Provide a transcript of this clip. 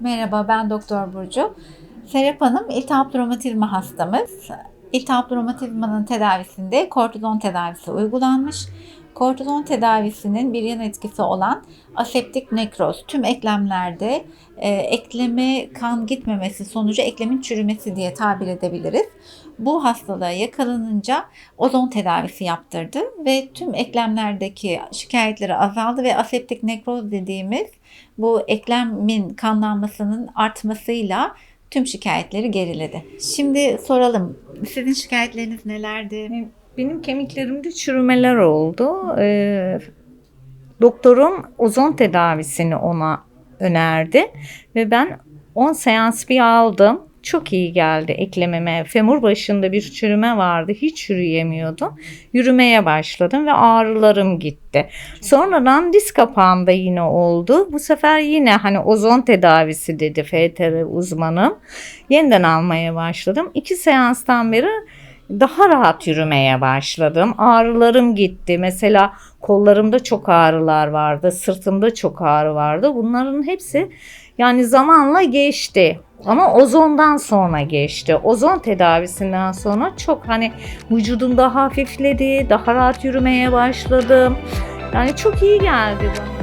Merhaba ben Doktor Burcu. Serap Hanım iltihap romatizma hastamız. İltihap romatizmanın tedavisinde kortizon tedavisi uygulanmış. Kortizon tedavisinin bir yan etkisi olan aseptik nekroz tüm eklemlerde e, ekleme kan gitmemesi sonucu eklemin çürümesi diye tabir edebiliriz. Bu hastalığa yakalanınca ozon tedavisi yaptırdı ve tüm eklemlerdeki şikayetleri azaldı ve aseptik nekroz dediğimiz bu eklemin kanlanmasının artmasıyla tüm şikayetleri geriledi. Şimdi soralım. Sizin şikayetleriniz nelerdi? Benim kemiklerimde çürümeler oldu. Ee, doktorum ozon tedavisini ona önerdi ve ben 10 seans bir aldım. Çok iyi geldi eklememe. Femur başında bir çürüme vardı. Hiç yürüyemiyordum. Yürümeye başladım ve ağrılarım gitti. Sonradan diz kapağımda yine oldu. Bu sefer yine hani ozon tedavisi dedi FTR uzmanım. Yeniden almaya başladım. İki seanstan beri daha rahat yürümeye başladım. Ağrılarım gitti. Mesela kollarımda çok ağrılar vardı, sırtımda çok ağrı vardı. Bunların hepsi yani zamanla geçti. Ama ozondan sonra geçti. Ozon tedavisinden sonra çok hani vücudum daha hafifledi, daha rahat yürümeye başladım. Yani çok iyi geldi bana.